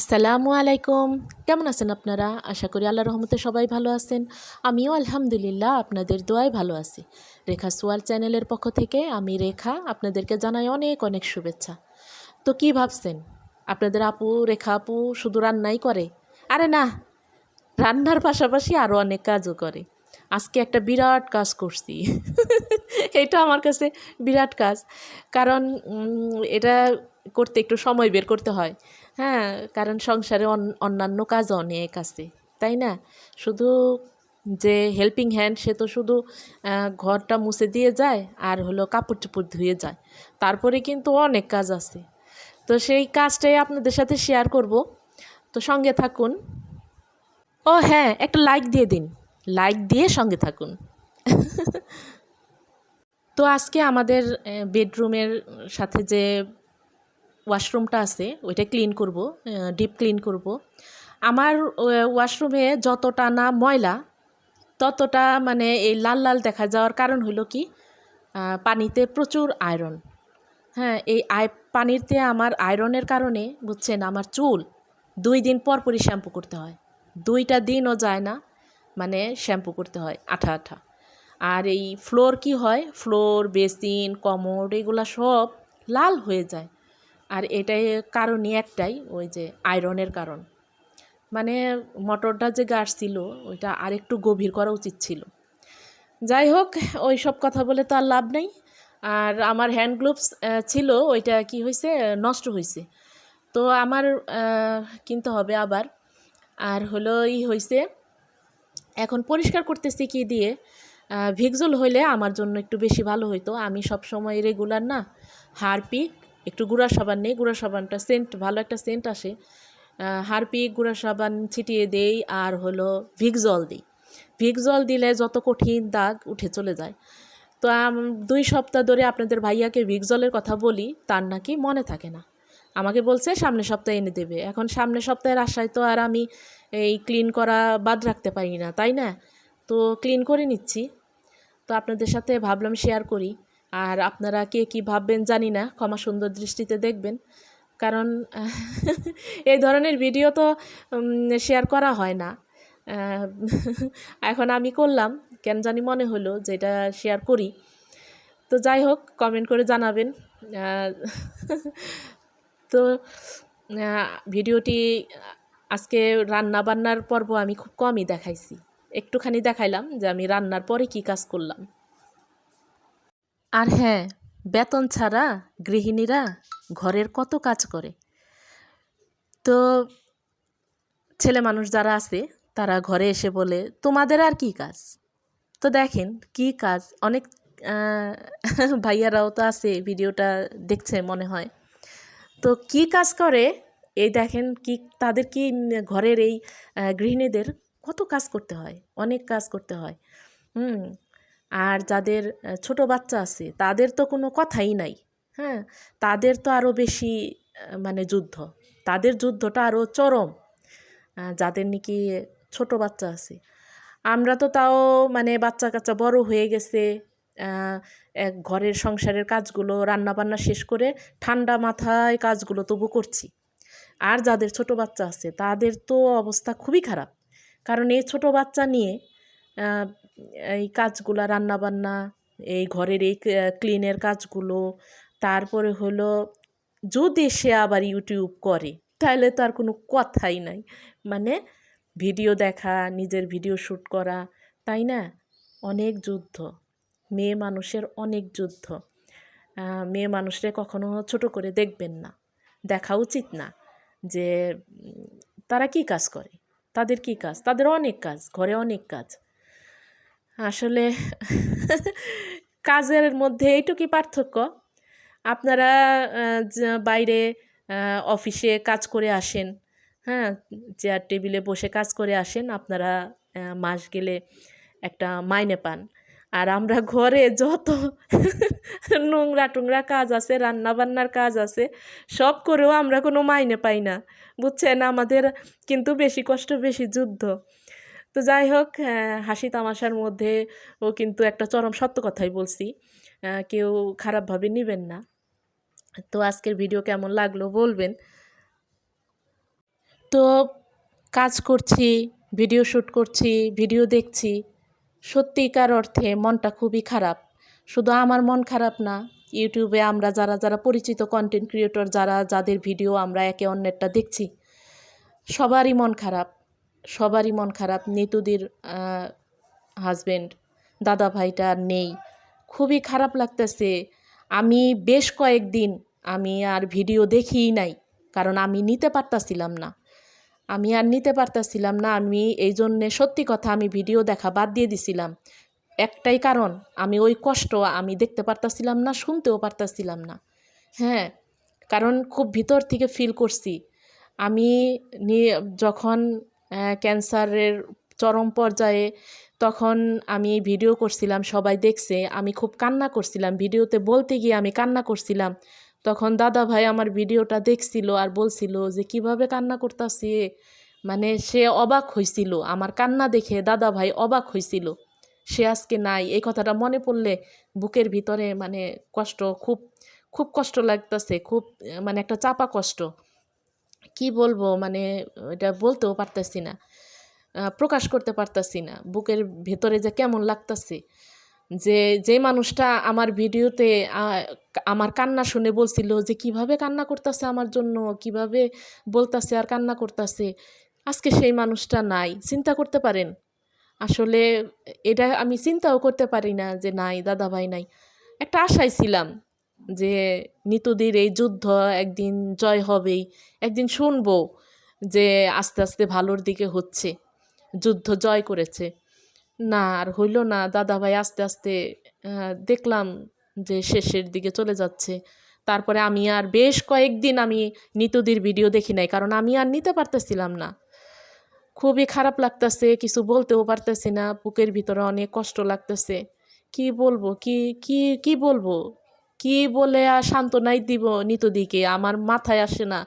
আসসালামু আলাইকুম। কেমন আছেন আপনারা? আশা করি আল্লাহ রহমতে সবাই ভালো আছেন। আমিও আলহামদুলিল্লাহ আপনাদের দোয়ায় ভালো আছি। রেখা সোয়াল চ্যানেলের পক্ষ থেকে আমি রেখা আপনাদেরকে জানাই অনেক অনেক শুভেচ্ছা। তো কি ভাবছেন? আপনাদের আপু, রেখা আপু শুধু রান্নাই করে? আরে না, রান্নার পাশাপাশি আরও অনেক কাজও করে। আজকে একটা বিরাট কাজ করছি। এটা আমার কাছে বিরাট কাজ। কারণ এটা করতে একটু সময় বের করতে হয়। হ্যাঁ কারণ সংসারে অন্যান্য কাজ অনেক আছে, তাই না? শুধু যে হেল্পিং হ্যান্ড সে তো শুধু ঘরটা মুছে দিয়ে যায় আর হলো কাপড় চোপড় ধুয়ে যায়। তারপরে কিন্তু অনেক কাজ আছে। তো সেই কাজটাই আপনাদের সাথে শেয়ার করব। তো সঙ্গে থাকুন। ও হ্যাঁ একটা লাইক দিয়ে দিন। লাইক দিয়ে সঙ্গে থাকুন। তো আজকে আমাদের বেডরুমের সাথে যে ওয়াশরুমটা আছে, ওইটা ক্লিন করব ডিপ ক্লিন করব। আমার ওয়াশরুমে যতটা না ময়লা, ততটা মানে এই লাল লাল দেখা যাওয়ার কারণ হলো কি পানিতে প্রচুর আয়রন হ্যাঁ এই আই পানিতে আমার আয়রনের কারণে, বুঝছেন, আমার চুল, দুই দিন পর পরই শ্যাম্পু করতে হয়। দুইটা দিনও যায় না মানে শ্যাম্পু করতে হয় আঠা আঠা। আর এই ফ্লোর কি হয়? ফ্লোর বেসিন কমোড এগুলা সব লাল হয়ে যায়। আর এটাই কারণই একটাই, ওই যে আয়রনের কারণ। মানে মোটরটা যে গাছ ছিল ওইটা আরেকটু গভীর করা উচিত ছিল। যাই হোক, ওই সব কথা বলে তো আর লাভ নেই। আর আমার হ্যান্ড গ্লোভস ছিল, ওইটা কি হয়েছে নষ্ট হয়েছে তো আমার কিনতে হবে আবার। আর হলো ই হয়েছে এখন পরিষ্কার করতেছি কি দিয়ে ভিক্সল হইলে আমার জন্য একটু বেশি ভালো হইতো। আমি সব সময় রেগুলার না, হারপিক একটু গুঁড়া সাবান নেই, গুঁড়া সাবানটা সেন্ট ভালো একটা সেন্ট আসে। হারপিক, গুঁড়া সাবান ছিটিয়ে দেই আর হলো ভিক্সল দিই। ভিক্সল দিলে যত কঠিন দাগ উঠে চলে যায়। তো দুই সপ্তাহ ধরে আপনাদের ভাইয়াকে ভিক্সলের কথা বলি, তার নাকি মনে থাকে না। আমাকে বলছে, সামনের সপ্তাহে এনে দেবে। এখন সামনের সপ্তাহের আশায় তো আর আমি এই ক্লিন করা বাদ রাখতে পারি না, তাই না? তো ক্লিন করে নিচ্ছি। তো আপনাদের সাথে ভাবলাম শেয়ার করি। আর আপনারা কে কী ভাববেন জানি না, ক্ষমা সুন্দর দৃষ্টিতে দেখবেন। কারণ, এই ধরনের ভিডিও তো শেয়ার করা হয় না। এখন আমি করলাম, কেন জানি মনে হলো যে এটা শেয়ার করি। তো যাই হোক কমেন্ট করে জানাবেন। তো ভিডিওটি, আজকে রান্না বান্নার পর্ব আমি খুব কমই দেখাইছি। একটুখানি দেখাইলাম যে আমি রান্নার পরে কি কাজ করলাম। আর হ্যাঁ বেতন ছাড়া গৃহিণীরা ঘরের কত কাজ করে? তো ছেলে মানুষ যারা আছে, তারা ঘরে এসে বলে, তোমাদের আর কি কাজ? তো দেখেন কি কাজ? অনেক ভাইয়ারাও তো আছে, ভিডিওটা দেখছে মনে হয়। তো কি কাজ করে? এই দেখেন কি, তাদের কি ঘরের এই গৃহিণীদের কত কাজ করতে হয়? অনেক কাজ করতে হয়। হুম আর যাদের ছোট বাচ্চা আছে, তাদের তো কোনো কথাই নাই হ্যাঁ? তাদের তো আরও বেশি মানে যুদ্ধ। তাদের যুদ্ধটা আরও চরম যাদের নাকি ছোট বাচ্চা আছে। আমরা তো তাও মানে বাচ্চা কাচ্চা বড় হয়ে গেছে এক ঘরের সংসারের কাজগুলো রান্না বান্না শেষ করে ঠান্ডা মাথায় কাজগুলো তবু করছি। আর যাদের ছোট বাচ্চা আছে, তাদের তো অবস্থা খুবই খারাপ। কারণ এই ছোট বাচ্চা নিয়ে এই কাজগুলো রান্না বান্না এই ঘরের এই ক্লিনের কাজগুলো, তারপরে হলো যদি সে আবার ইউটিউব করে, তাহলে তো আর কোনো কথাই নাই। মানে ভিডিও দেখা, নিজের ভিডিও শ্যুট করা, তাই না? অনেক যুদ্ধ, মেয়ে মানুষের অনেক যুদ্ধ। মেয়ে মানুষরে কখনো ছোট করে দেখবেন না, দেখা উচিত না যে তারা কি কাজ করে? তাদের কি কাজ? তাদের অনেক কাজ, ঘরে অনেক কাজ। আসলে কাজের মধ্যে এইটুকুই পার্থক্য। আপনারা বাইরে অফিসে কাজ করে আসেন হ্যাঁ চেয়ার টেবিলে বসে কাজ করে আসেন, আপনারা মাস গেলে একটা মাইনে পান। আর আমরা ঘরে যত নোংরা টোংরা কাজ আছে রান্না বান্নার কাজ আছে, সব করেও আমরা কোনো মাইনে পাই না, বুঝছেন? আমাদের কিন্তু বেশি কষ্ট, বেশি যুদ্ধ। তো যাই হোক হাসি তামাশার মধ্যে ও কিন্তু একটা চরম সত্য কথাই বলছি। কেউ খারাপভাবে নেবেন না। তো আজকের ভিডিও কেমন লাগল বলবেন। তো কাজ করছি, ভিডিও শ্যুট করছি, ভিডিও দেখছি। সত্যিকার অর্থে মনটা খুবই খারাপ। শুধু আমার মন খারাপ না ইউটিউবে আমরা যারা যারা পরিচিত কন্টেন্ট ক্রিয়েটর যারা, যাদের ভিডিও আমরা একে অন্যেরটা দেখছি, সবারই মন খারাপ। সবারই মন খারাপ। নিতুদির হাজবেন্ড দাদা ভাইটা নেই। খুবই খারাপ লাগতেছে। আমি বেশ কয়েকদিন আমি আর ভিডিও দেখিই নাই, কারণ আমি নিতে পারতাছিলাম না। আমি আর নিতে পারতাছিলাম না, আমি এই জন্যে সত্যি কথা আমি ভিডিও দেখা বাদ দিয়ে দিছিলাম। একটাই কারণ, আমি ওই কষ্ট আমি দেখতে পারতাছিলাম না, শুনতেও পারতাছিলাম না। হ্যাঁ কারণ খুব ভিতর থেকে ফিল করছি। আমি যখন ক্যান্সারের চরম পর্যায়ে তখন আমি এই ভিডিও করছিলাম, সবাই দেখছে, আমি খুব কান্না করছিলাম ভিডিওতে বলতে গিয়ে আমি কান্না করছিলাম। তখন দাদা ভাই আমার ভিডিওটা দেখছিল আর বলছিল যে, কীভাবে কান্না করতেছে? মানে সে অবাক হয়েছিল আমার কান্না দেখে দাদা ভাই অবাক হয়েছিল সে আজকে নাই, এই কথাটা মনে পড়লে বুকের ভিতরে মানে কষ্ট, খুব খুব কষ্ট লাগতেছে, খুব মানে একটা চাপা কষ্ট। কি বলব? মানে এটা বলতেও পারতেছি না। প্রকাশ করতে পারতাছি না। বুকের ভেতরে যে কেমন লাগতাছে। যে যে মানুষটা আমার ভিডিওতে আমার কান্না শুনে বলছিল যে, কীভাবে কান্না করতেছে আমার জন্য? কীভাবে বলতাছে আর কান্না করতেছে? আজকে সেই মানুষটা নাই। চিন্তা করতে পারেন। আসলে এটা আমি চিন্তাও করতে পারি না যে, নাই দাদা ভাই নাই। একটা আশায় ছিলাম। যে নিতুদির এই যুদ্ধ একদিন জয় হবেই, একদিন শুনব যে আস্তে আস্তে ভালোর দিকে হচ্ছে, যুদ্ধ জয় করেছে। না, আর হইল না, দাদাভাই আস্তে আস্তে দেখলাম যে শেষের দিকে চলে যাচ্ছে। তারপরে আমি আর বেশ কয়েকদিন আমি নিতুদির ভিডিও দেখি নাই, কারণ আমি আর নিতে পারতেছিলাম না। খুবই খারাপ লাগতেছে, কিছু বলতেও পারতেছি না, বুকের ভিতরে অনেক কষ্ট লাগতেছে। কি বলব, কি কি কি বলব? কি বলে আর সান্ত্বনাই দিব নিতদিকে? আমার মাথায় আসে না।